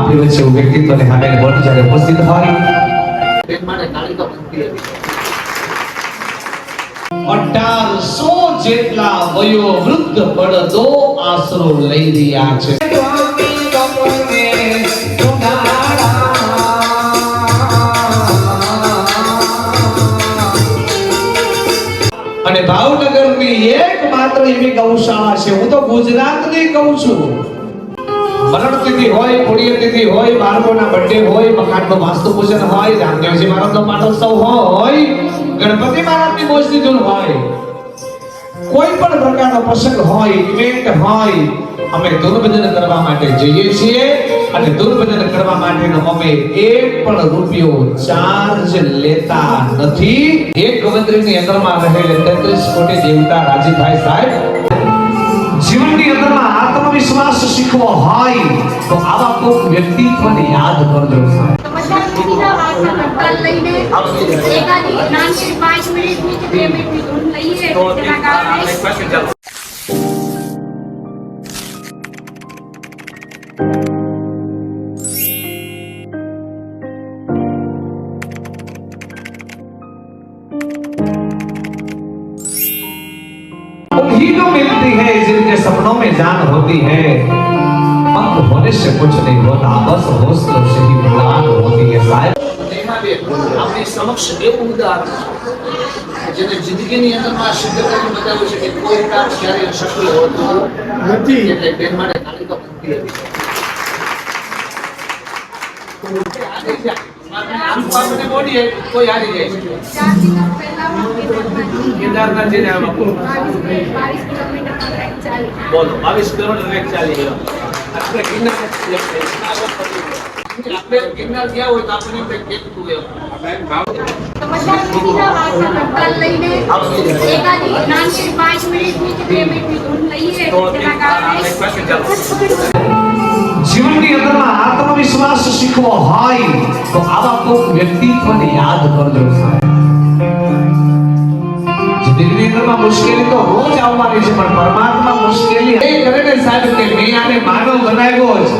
આપણી છે એવું વ્યક્તિત્વને સામે બળ જ્યારે ઉપસ્થિત હોય. અઢારસો જેટલા વયો વૃદ્ધ બળદો આશરો લઈ રહ્યા છે. અને ભાવનગરની એકમાત્ર એવી ગૌશાળા છે. હું તો ગુજરાતની કહું છું. મરણ તિથિ હોય, પુણ્યતિથિ હોય, બાળકોના બર્થડે હોય, મકાનનું વાસ્તુ પૂજન હોય, રામદેવજી મહારાજનો પાટોત્સવ હોય, ગણપતિ મહારાજની મોજની ધૂન હોય, કોઈ પણ પ્રકારનો પ્રસંગ હોય ઇવેન્ટ હોય, અમે દુર્ભજન કરવા માટે જઈએ છીએ અને દુર્ભજન કરવા માટેનો અમે એક પણ રૂપિયો ચાર્જ લેતા નથી. એક ગવંત્રીની અંદરમાં રહેલ 33 કોટી દેવતા રાજીભાઈ સાહેબ. જીવનની અંદરમાં આત્મવિશ્વાસ શીખવો હોય તો આવા કોઈક વ્યક્તિત્વને યાદ કરજો સાહેબ. में जान होती है पंख होने से कुछ नहीं होता बस हौसलों से ही उड़ान होती है साहब તેમાં આપણી સમક્ષ એવું ઉદાહરણ છે જેને જિંદગીની અંદરમાં સિદ્ધ કરીને બતાવ્યું છે કે કોઈ કામ ક્યારેય શક્ય હોતું નથી એટલે તેમ માટે કાલિકા ભક્તિ હતી હારી જાય. આમ તો આપણને બોડી બોલો બાવીસ કરોડ ચાલી ગયો. આપણે લઈને એકાદી નાની પાંચ મિનિટની કે બે મિનિટની ધૂન લઈએ તેના કારણે જીવનની અંદરમાં આત્મવિશ્વાસ શીખવો હોય તો આવા કોઈક વ્યક્તિત્વને યાદ કરજો સાહેબ જિંદગીની અંદરમાં મુશ્કેલી તો રોજ આવવાની છે, પણ પરમાત્મા મુશ્કેલી એ કરે ને સાહેબ કે મેં આને માનવ બનાવ્યો જ.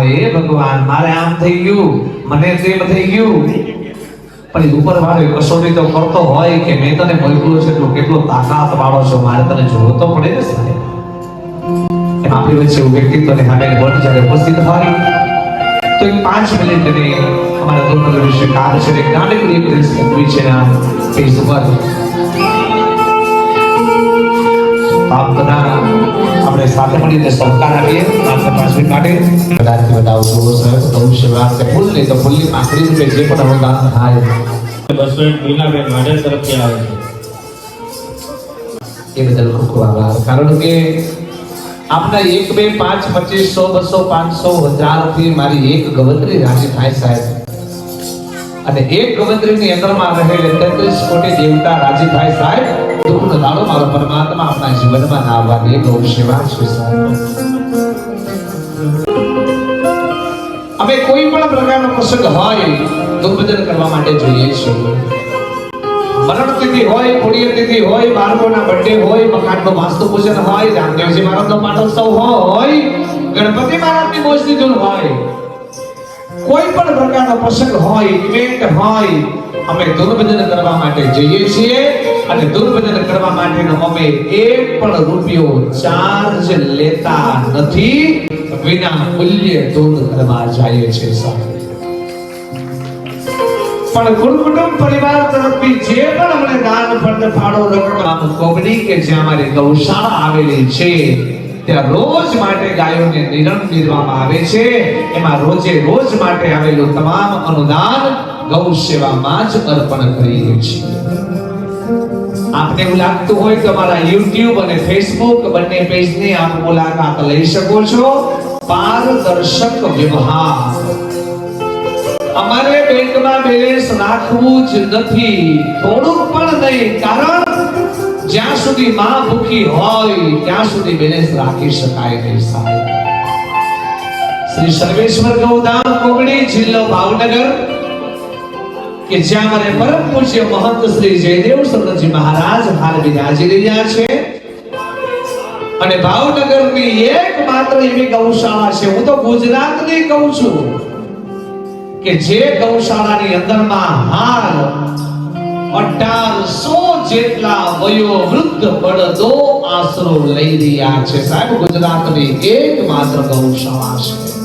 હે ભગવાન, મારે આમ થઈ ગયું, મને તેમ થઈ ગયું. પણ ઉપર વાળો કસોટી તો કરતો હોય કે મેં તને મોકલ્યો છે તું કેટલો તાકાત વાળો છો, મારે તને જોવો તો પડે ને સાહેબ. એમ આપણી વચ્ચે વ્યક્તિત્વને સામે બળ જ્યારે ઉપસ્થિત હોય, તો એક પાંચ મિનિટની અમારા દુર્ગંધ વિશે કાર છે એક નાનકડી એક રીલ્સ છે આ પેજ ઉપર આપ બધા આપણે સાથે મળીને સહકાર આપીએ માત્ર પાછળ માટે કદાચથી બતાવો છો સર ભવિષ્ય વાત ફૂલ નહીં તો ફૂલની પાંખડી રૂપે જે પણ અવદાન થાય. બસો એક મીનાબેન માડેલ તરફથી આવે છે. એ બદલ ખૂબ ખૂબ આભાર. કારણ કે આપના એક બે પાંચ પચીસ સો બસો પાંચસો હજારથી મારી એક ગવંત્રી રાજી થાય સાહેબ. અને એક ગવંત્રીની અંદરમાં રહેલ તેત્રીસ કોટી દેવતા રાજી થાય સાહેબ. દુઃખનો દાડો મારો પરમાત્મા, આપણા જીવનમાં આવવા દે ગૌ સેવા અમે કોઈ પણ પ્રકારનો પ્રસંગ હોય દુર્ભજન કરવા માટે જોઈએ છીએ. મરણ તિથિ હોય, પુણ્ય તિથિ હોય, બાળકોના બર્થડે હોય, મકાનનું વાસ્તુ પૂજન હોય, રામદેવજી મહારાજનો પાટોત્સવ હોય, ગણપતિ મહારાજની મોજની ધૂન હોય. કોઈ પણ પ્રકારનો પ્રસંગ હોય ઇવેન્ટ હોય અમે દુર્ભજન કરવા માટે જઈએ છીએ અને દુર્ભજન કરવા માટેનો અમે એક પણ રૂપિયો ચાર્જ લેતા નથી. વિના મૂલ્યે ધૂન કરવા જઈએ છીએ સાહેબ. પણ કુટુંબ પરિવાર તરફથી જે પણ અમને દાન ફંડ ફાળો રકમ કોગડી કે જ્યાં અમારી ગૌશાળા આવેલી છે, ત્યાં રોજ માટે ગાયોને નિરણ પીરવામાં આવે છે. એમાં રોજે રોજ માટે આવેલું તમામ અનુદાન ગૌ સેવામાં જ અર્પણ કરીએ છીએ. આપને એવું લાગતું હોય તો મારા યુટ્યુબ અને ફેસબુક બંને પેજને આપ મુલાકાત લઈ શકો છો. પારદર્શક વ્યવહાર. અમારે બેંકમાં બેલેન્સ રાખવું જ નથી. થોડુંક પણ નહીં, કારણ જ્યાં સુધી માં ભૂખી હોય, ત્યાં સુધી બેલેન્સ રાખી શકાય નહીં સાહેબ. શ્રી સર્વેશ્વર ગૌધામ કોગડી જિલ્લો ભાવનગર. કે જ્યાં મને પરમ પૂજ્ય મહંત શ્રી જયદેવ સરદારજી મહારાજ હાલ બિરાજી રહ્યા છે. અને ભાવનગરની એકમાત્ર એવી ગૌશાળા છે. હું તો ગુજરાતની કહું છું કે જે ગૌશાળાની અંદરમાં હાલ અઢારસો જેટલા વયો વૃદ્ધ બળદો આશરો લઈ રહ્યા છે. સાહેબ, ગુજરાતની એકમાત્ર ગૌશાળા છે.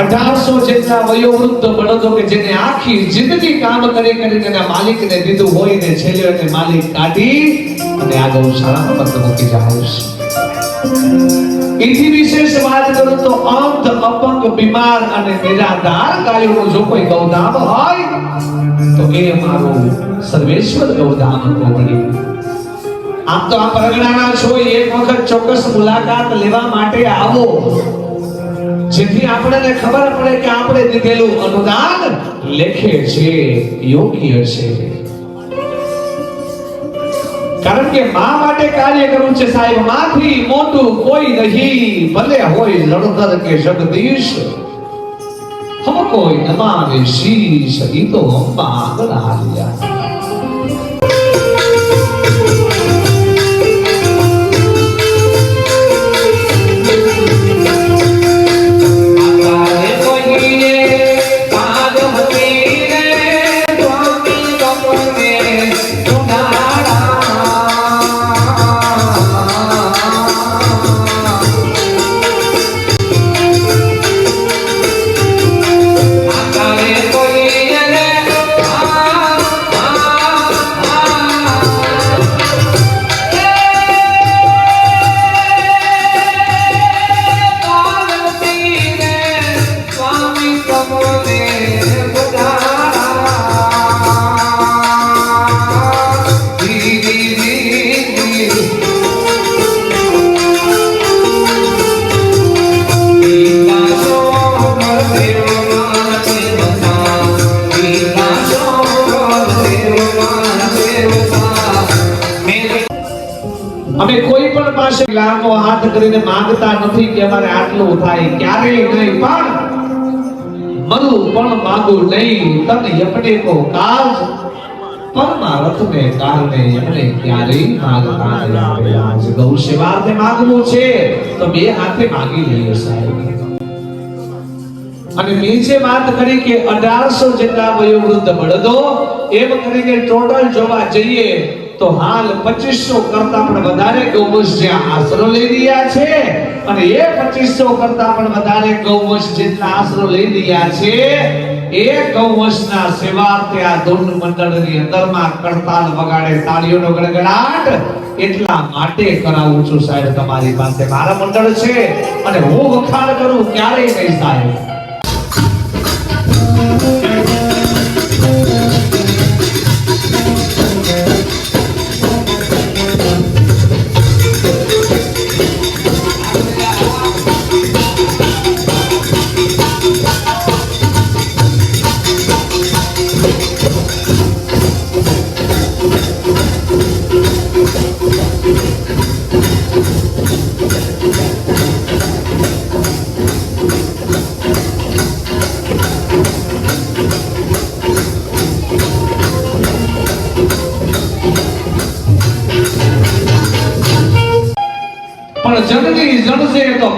અઢારસો જેટલા વયોવૃદ્ધ બળદો કે જેને આખી જિંદગી કામ કરી કરીને એના માલિકને દીધું હોય ને છેલ્લે એને માલિક કાઢી અને આ ગૌશાળામાં બંધ મૂકી જાય એથી વિશેષ વાત કરું તો અંધ, અપંગ, બીમાર અને નિરાધાર ગાયોનું જો કોઈ ગૌધામ હોય, તો એ મારું સર્વેશ્વર ગૌધામ ગોવડી આમ તો આ પરગણાના છો એક વખત ચોક્કસ મુલાકાત લેવા માટે આવો. જેથી આપણને ખબર પડે કે આપણે દીધેલું અનુદાન લેખે છે, યોગ્ય છે. કારણ કે મા માટે કાર્ય કરવું છે સાહેબ, માથી મોટું કોઈ નહીં, ભલે હોય લડતર કે જગદીશ. હમ કોઈ નમાવે શીશ, ઈ તો અંબા આગળ 경남 અમે કોઈ પણ પાસે લાંબો હાથ કરીને માંગતા નથી કે અમારે આટલું થાય. ક્યારેય નહીં, પણ મરું પણ માંગું નહીં. તન યપને કો કાજ પરમારથ ને કારણે એમણે ક્યારેય માંગતા નહીં ગૌ સેવાર્થે માંગવું છે, તો બે હાથે માંગી લઈએ સાહેબ. અને નીચે વાત કરી કે અઢારસો જેટલા વયોવૃદ્ધ બળદો, એમ કરીને ટોટલ જોવા જઈએ તો હાલ પચીસો કરતા પણ વધારે ગૌવંશ જ્યાં આશરો લઈ રહ્યા છે અને એ પચીસો કરતા પણ વધારે ગૌવંશ જેટલા આશરો લઈ રહ્યા છે, એ ગૌવંશના સેવાર્થે આ ધૂન મંડળની અંદરમાં કરતાલ વગાડે તાળીઓનો ગડગડાટ એટલા માટે કરાવું છું સાહેબ તમારી પાસે. મારા મંડળ છે અને હું વખાણ કરું ક્યારેય નહીં સાહેબ.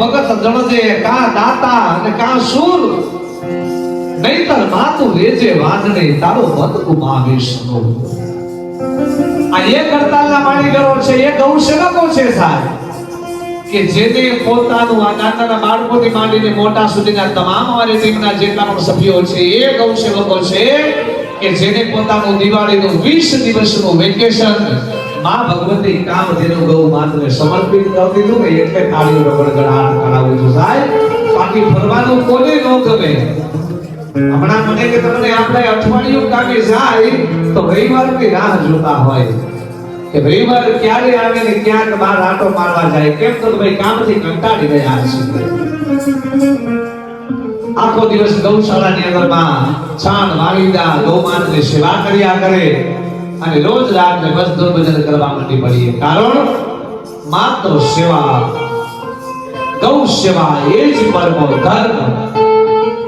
ભગત જણજે કા દાતા અને કા શૂર? નહીતર માતું રેજે વાજને, તારો મત ગુમાવીશ નો આ એ કરતાલના માળીગરો છે, એ ગૌ સેવકો છે સાહેબ. કે જેને પોતાનું આ નાના બાળકોથી માંડીને મોટા સુધીના તમામ અમારી ટીમના જેટલા પણ સભ્યો છે, એ ગૌ સેવકો છે, કે જેને પોતાનું દિવાળીનું વીસ દિવસનું વેકેશન માં ભગવતી કામધેનુ ગૌ માતને સમર્પિત કરી દીધું ને એટલે તાળીઓ ગડગડાટ કરાવું છું સાહેબ, બાકી ફરવાનું કોને ન ગમે. હમણાં મને કે તમને આપણે અઠવાડિયું કામે જાય તો રવિવારની રાહ જોતા હોય. કે રવિવાર ક્યારે આવે ને ક્યાંક બહાર આટો મારવા જાય? કેમ તો ભાઈ કામથી કંટાળી ગયા છે આખો દિવસ ગૌશાળાની અંદરમાં છાણ વાળીદા ગૌમાનની સેવા કર્યા કરે. અને રોજ રાતને મજદૂર ભજન કરવા માંડી પડીએ. કારણ માત્ર સેવા, ગૌ સેવા એ જ પરમો ધર્મ.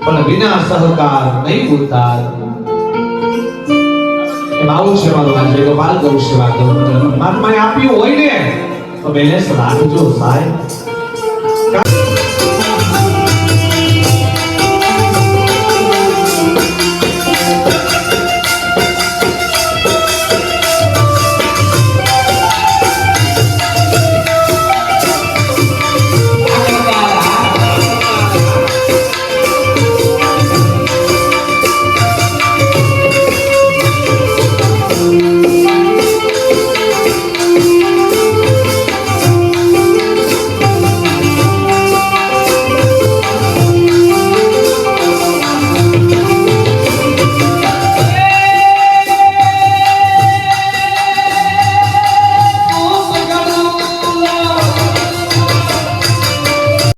પણ વિના સહકાર નહીં ઉતાર. આવું મારું આજે ગોપાલ, ગૌ સેવા, ગૌ મહાત્માએ આપ્યું હોય ને, તો બેલેન્સ રાખજો સાહેબ.